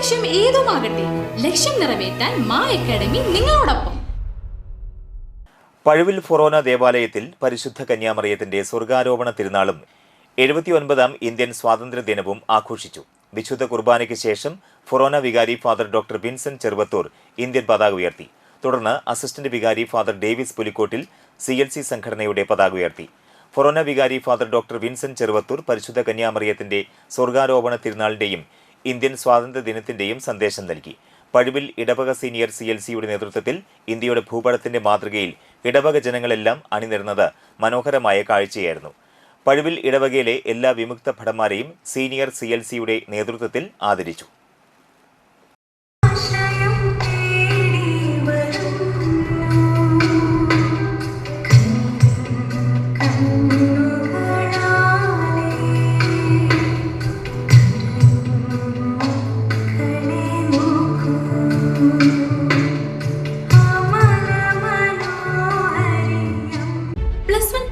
ലക്ഷ്യം ഏതുമാകട്ടെ ലക്ഷ്യം നിറവേറ്റാൻ മാ അക്കാഡമി നിങ്ങളോടൊപ്പം. പഴുവിൽ ഫൊറോന ദേവാലയത്തിൽ പരിശുദ്ധ കന്യാമറിയത്തിന്റെ സ്വർഗാരോപണ തിരുനാളും എഴുപത്തിയൊൻപതാം ഇന്ത്യൻ സ്വാതന്ത്ര്യ ദിനവും ആഘോഷിച്ചു. വിശുദ്ധ കുർബാനയ്ക്ക് ശേഷം ഫൊറോന വികാരി father doctor Vincent Cheruvathur Indian പതാക ഉയർത്തി. തുടർന്ന് അസിസ്റ്റന്റ് വികാരി father Davis Pulikkottil C L C സംഘടനയുടെ പതാക ഉയർത്തി. ഫൊറോന വികാരി ഫാദർ ഡോക്ടർ വിൻസെന്റ് ചെറുവത്തൂർ പരിശുദ്ധ കന്യാമറിയത്തിന്റെ സ്വർഗാരോപണ തിരുനാളിന്റെയും ഇന്ത്യൻ സ്വാതന്ത്ര്യ ദിനത്തിന്റെയും സന്ദേശം നൽകി. പഴുവിൽ ഇടവക സീനിയർ സി എൽ സിയുടെ നേതൃത്വത്തിൽ ഇന്ത്യയുടെ ഭൂപടത്തിന്റെ മാതൃകയിൽ ഇടവക ജനങ്ങളെല്ലാം അണിനിരുന്നത് മനോഹരമായ കാഴ്ചയായിരുന്നു. പഴുവിൽ ഇടവകയിലെ എല്ലാ വിമുക്ത ഭടന്മാരെയും സീനിയർ സി എൽ സിയുടെ നേതൃത്വത്തിൽ ആദരിച്ചു. thank തേടി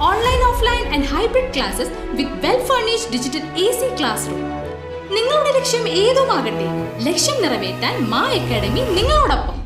online offline and hybrid classes with well furnished digital A C class room നിങ്ങളുടെ ലക്ഷ്യം ഏതുമാകട്ടെ? ലക്ഷ്യം നിറവേറ്റാൻ മാ അക്കാഡമി നിങ്ങളോടൊപ്പം.